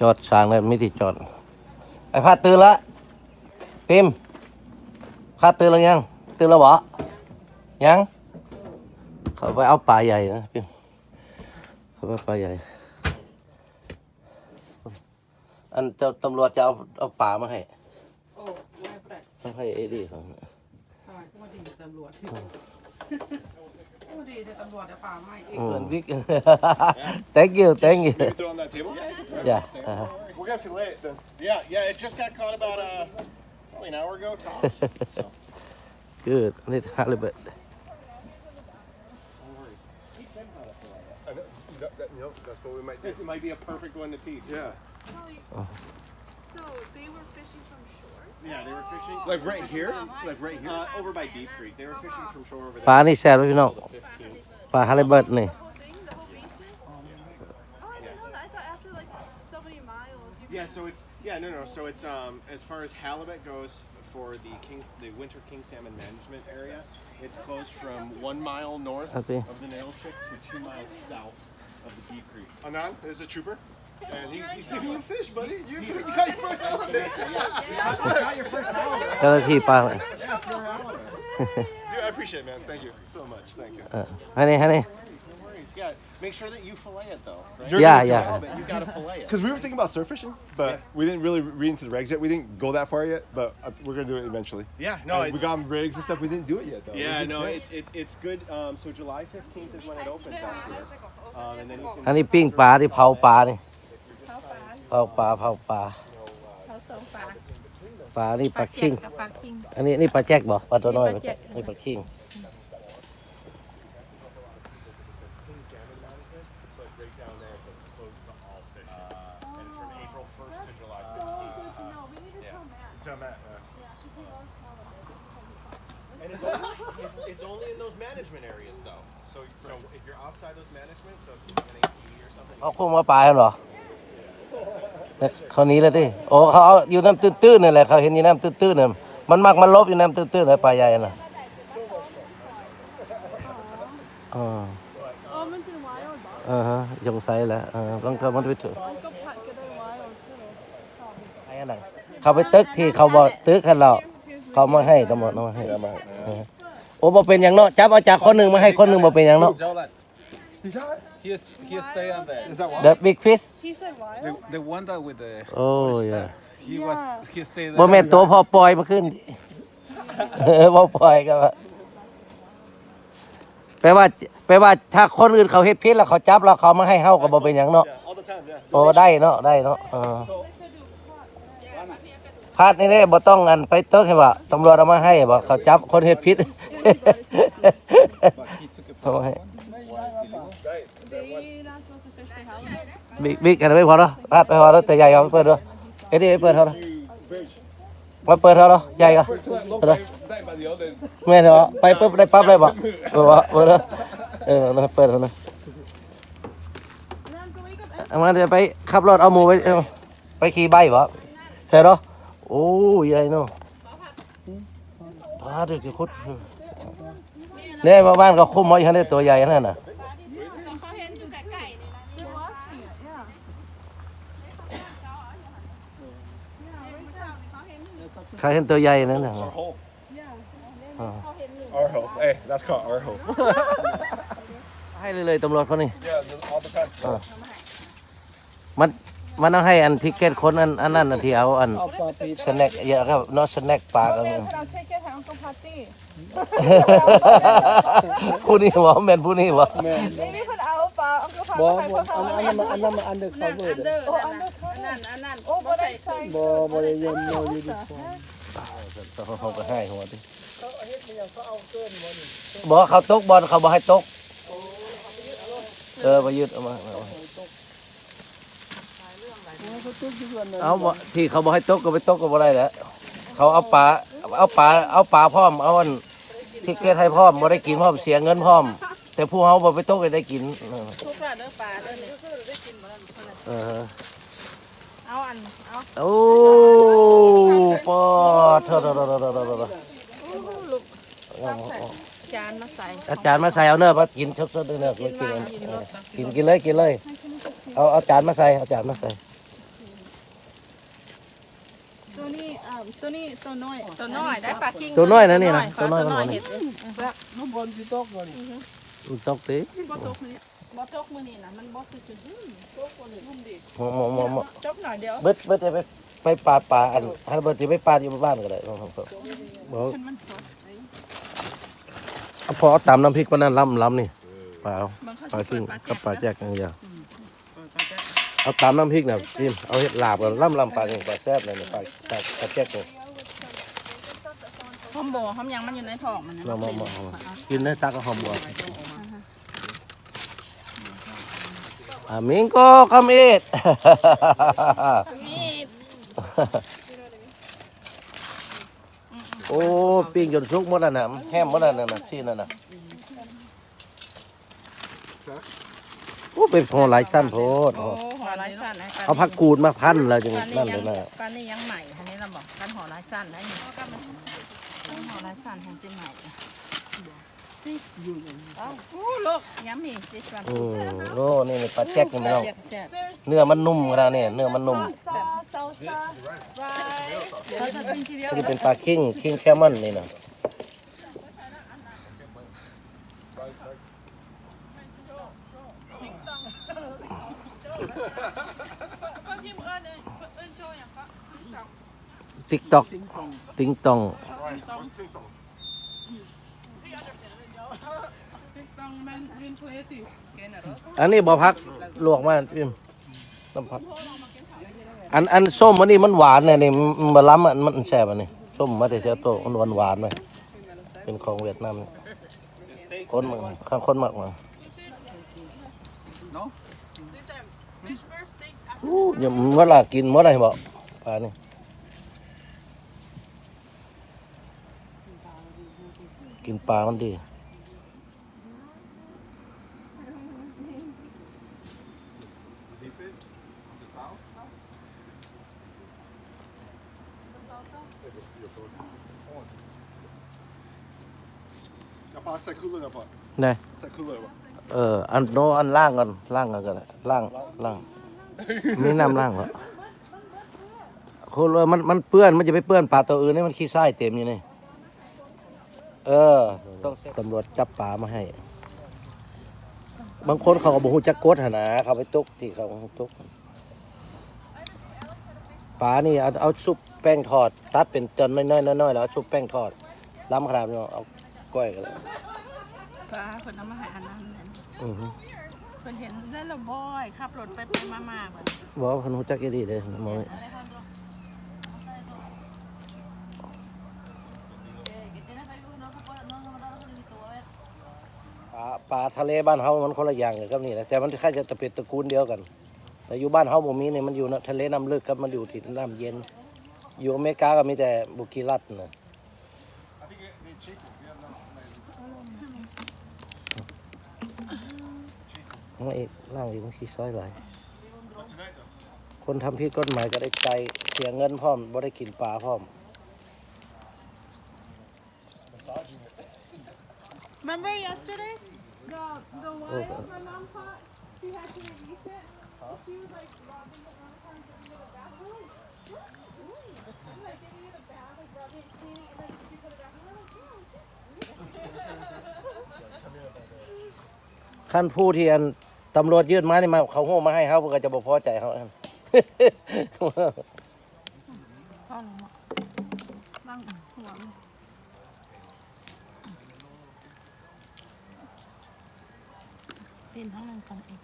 จอดสร้างแล้วไม่ที่จอด ไอ้พาดตื่นละพิมพ์พาดตื่นแล้วยัง ตื่นแล้วบ่ยัง เขาไปเอาปลาใหญ่นะพิมพ์เขาไปเอาปลาใหญ่ อันเจ้าตำรวจจะเอาเอาปลามาให้โอ้ไม่เป็นไรต้องให้เอดีเขาทำไมก็มาดีแต่ตำรวจ ก็มาดีแต่ตำรวจแต่ป่าไม่เอง เกินวิก thank you thank you Maybe throw on that table? Yeah, you can throw it. yeah uh-huh. We're gonna fillet it then. Yeah, yeah, it just got caught about uh, probably an hour ago tops. so. good นี่ฮาริเบิร์ I know, that, that, you know, that's what we might do. It might be a perfect one to teach. Yeah. So, so they were fishing from shore? Yeah, they were fishing. Like right here? Like right here? Uh, over by Deep Creek. They were fishing from shore over ปลา there. นี่แซ่บไหมพี่น้อง 15. ปลาฮาริเบิร์ตนี่ The whole thing? The whole basin? Oh, I didn't know that. I thought after like so many miles you Yeah, so it's yeah, no, no. So it's um as far as halibut goes for the king the winter king salmon management area, it's closed from one mile north Okay. of the Nail Chick to two miles south of the Deep Creek. Anan is a trooper. And he's, he's giving you fish, buddy. You, you got your first halibut. You got your first halibut. เจ้าหน้าที่ปลา Yeah, it's your halibut. Dude, I appreciate it, man. Thank you so much. Thank you. เออให้นี่ให้นี่ No worries. Yeah, make sure that you fillet it though. Right? You're Yeah, gonna yeah. Halibut, you gotta fillet it. Because we were thinking about surf fishing, but we didn't really read into the regs yet. We didn't go that far yet, but uh, we're gonna do it eventually. Yeah, no, And we it's got rigs and stuff. We didn't do it yet though. yeah, We no, just- it's it's it's good. Um, so July fifteenth is when it opens out here, um, and then you อัน can. นี้ปิ้งปลาที่เผาปลานี่เ ผาปลาเผาปลาเขาส่งปลาปลานี่ปลาคิง กับปลาคิง อันนี้นี่ปลาแจ็คบ่ปลาตัวน้อยนี่ปลาแจ็คนี่ปลาคิง But right down there, it's like closed to all fish, uh, and it's from April first to July fifteenth. Tell Matt. And it's only, it's, it's only in those management areas though. So so if you're outside those management, so if you have an ATV or something. เขาคุ้มมาปลากันเหรอ เนี่ยเขาหนี้แล้วดิโอ้เขาเอาอยู่น้ำตื้นๆนี่แหละเขาเห็นอยู่น้ำตื้นๆเนี่ยมันมักมันลบอยู่น้ำตื้นๆเลยปลาใหญ่น่ะอ๋ออ๋อมันเป็น wild เหรออ่าฮะสงสัยแหล้วเออต้องก็มันไปถึง มันก็ผัดก็ได้ wild ใช่ไหมไอ้อันนั้นเขาไปตึกที่เขาบอกตึกให้เราเขามาให้ตำรวจมาให้โอ้บ่เป็นอย่างเนาะจับเอาจากคนหนึ่งมาให้คนหนึ่งบ่เป็นอย่างเนาะ is, he stay on there. Is that why? the big fish he said wild The, the one that with the Oh, with yeah. stacks. He was he stayed บ่ there. แม่นตัวพอปล่อยมาขึ้น เออบ่ปล่อยก็ว่าแปลว่าแปลว่าถ้าคนอื่นเขาเฮ็ดผิดแล้วเขาจับแล้วเขามาให้เฮาก็บ่เป็นหยังเนาะ Yeah, all the time. Yeah. โอ้ได้เนาะได้เนาะเออพลาดนี่เด้บ่ต้องอันไปเติกให้ว่าตำรวจเอามาให้บ่เขาจับคนเฮ็ดผิด But he took a Oh, first hey. one. Why they not supposed to fish for halibut บิ๊กบิ๊กกันไม่พอเนาะพลาดไปพอแล้วแต่ใหญ่เอาไปเปิดด้วยเอ็ดดี้ไปเปิดเท่าไหร่มาเปิดเท่าไหร่ใหญ่ก็เปิดเลยแม่เนาะไปปุ๊บได้ปั๊บเลยบ่เออวะเปิดเลยเออเนะเปิดแล้วนะนั่นก็ไม่กับเอามาเดี๋ยวไปขับรถเอาหมูไปเอาไปขี่ใบบ่ใช่เนาะโอ้ใหญ่เนาะพาเด็กจะคุดเนี่ยมาบ้านก็คุ้มไว้ให้ได้ตัวใหญ่นั่นน่ะ เขาเห็นอยู่ไก่ๆนี่นะ They're watching it yeah ใครเห็นตัวใหญ่นั่นน่ะ Our hole. yeah Our hole. Hey, that's called our hole. ให้เลยเลยตำรวจคนนี้ Yeah, all the time. มันมันต้องให้อันทิเก็ตคนอันอันนั้นอันที่เอาอันสแน็คเยอะครับเนาะสแน็คปลากัน Then I'll take it home to party ผู้นี้บ่แม่นผู้นี้บ่ maybe เพิ่นเอาปลาเอากระเพราให้เพิ่นเอาอันนั้นอันนั้นอันเดอร์นั่นอันเดอร์โอ้นั่นอันเดอร์นั่นอันนั้นโอ้บ่ได้ใส่บ่บ่ได้ยังโนยูนิฟอร์ม เขาก็ให้หัวดิบ่เขาตกบอลเขาบ่ให้ตก เออมายึดเอามาเอามาเอาบ่ที่เขาบ่ให้ตกก็ไปตกก็บ่ได้แหละเขาเอาปลาเอาปลาเอาปลาพร้อมเอาอันทิเก็ตให้พร้อมบ่ได้กินพร้อมเสียเงินพร้อม แต่ผู้เฮาบ่ไปตกก็ได้กิน ทุกร้านเด้อปลาเด้อนี่คือได้กินบ่นั่นเพิ่นน่ะเออ เอาอัน เอาโอ้ปอดเถอะเถอะเถอะเถอะเถอะเถอะเถอะจานมาใส่อาจารย์มาใส่เอาเนื้อมากินสดๆเนื้อกินกินกินกินเลยกินเลย เอาเอาจานมาใส่เอาจานมาใส่ตัวนี้เอ่อตัวนี้ตัวน้อยตัวน้อยได้ปลากิ้งตัวน้อยนะนี่นะตัวน้อยตัวน้อยเห็ดน้ำบอลสิตกบ่นี่มันตกติบ่ตกมื้อนี้ บ่ตกมื้อนี้นะมันบ่สุดๆอื้อตกบ่นี่งุ่มดิหมอหมอหมอหมอจบหน่อยเดียวเบิดเบิดจะไปไปปาดปลาอันฮันเบิดจะไปปาดอยู่บ้านก็ได้บ่ครับบ่มันสดเอาพอเอาตามน้ำพริกมันนั่นล้ำล้ำนี่ปลาเอามันเขาปลาสิกิ้งเปิดกับปลาแจกอย่างเดียวเออปลาแจ๊กเอาตามน้ำพริกน่ะพิมเอาเห็ดลาบกันล้ำล้ำปลากิ้งปลาแซ่บเลยนี่ปลาปลาปลาแจกนี่หอมบ่หอมหยังมันอยู่ในท้องมันนะมามามามากินได้ตักก็หอมบัว อามิงโกคัมอีทนี่โอ้ปิ้งจนสุกหมดแล้วน่ะแห้มหมดแล้วน่ะน่ะที่นั่นน่ะโอ้เป็นพอหลายชั้นโพดโอ้ห่อหลายสั้นนะเอาผักกูดมาพันแล้วจึงปลานี่นั่นยัเลงยนะปลานี่ยังใหม่อันนี้เราบอกกันห่อหลายสั้นได้นี่ห่อหลายสั้นแห่งสิใหม่ สิอยู่โอ้ลูกย้ำอีกดิฉันอืมโอ้นี่นี่ปลาแจ็คนี่ไม่ต้องแซ่บเนื้อมันนุ่มขนาดนี้เนื้อมันนุ่มซอสซอสไรเราจะเป็นทีเดียวที่เป็นปลาคิงคิงแคมอนนี่นะเพิ่นพิมพ์เอิ้นเอิ้นเอิ้นโชว์หยังคะติ๊กตอกติงตองต้อง แม่นเรียนเพลสิอันนี้บ่พักลวกมาพิมน้ำพักอันอันส้มอันนี้มันหวานเนี่ยนี่มันบะล้ำอะมันแซ่บอันนี้ส้มมาแต่เจ้าโตมันหวานหวานๆไหมเป็นของเวียดนามนี่คนมากข้างคนมากมา No? These are fish first steak อู้ยเมื่อไหร่กินเมื่อไหร่บอกปลานี่กินปลามันดี Jag bara sätter kulorna på. ได้ Sätt kulorna på. เออ อันโนอันล่างก่อนล่างก่อนก็ได้ล่างล่างมีน้ำล่างเหรอคนว่ามันมันเปื้อนมันจะไปเปื้อนปลาตัวอื่นนี่มันขี้ไส้เต็มอยู่นี่เออต้องตำรวจจับปลามาให้ บางคนเขาก็บอกหูจักกดหนนะเขาไปตกที่เขาตกปลานี่เอาเอาซุป แป้งทอด ตัดเป็นจนน้อยๆน้อยๆแล้วเอาซุปแป้งทอดล้ำขนาดนี้เอาก้อยกันเลยปลาเพิ่นเอามาให้อันนั้นแหละอือฮึเพิ่นเห็นได้และบ่อยขับรถไปไปมาๆเหมือนบอกว่าเพิ่นรู้จักอีดีเลยมองปลาปลาทะเลบ้านเฮามันคนละอย่างกันครับนี่นะแต่มันค่าจะตะเป็ดตระกูลเดียวกันแต่อยู่บ้านเฮาบ่มีนี่มันอยู่ในทะเลน้ำลึกครับมันอยู่ที่น้ำเย็น อยู่อเมริกาก็มีแต่บุกิรัตนะ I think it, it's chicken. We have no, น้องเอกล่างอยู่มันขี้ซอยหลาย not tonight though. คนทำผิดกฎหมายก็ได้ใจเสียเงินพร้อมบ่ได้กินปลาพร้อม Remember yesterday? The the wife my mom caught, she had to release it. She was like rubbing it around trying to get it back. We're like, what are you doing? She's like giving it a bath, like rubbing it, cleaning, and then she put it back. And we're like, yeah, ขั้นผู้ที่อันตำรวจยื่นไม้นี่มาเขาโห่มาให้เขาก็จะบ่พอใจเขาอันพ่อลงมาตั้งหัวมันปีนทั้งนั้นกันเอง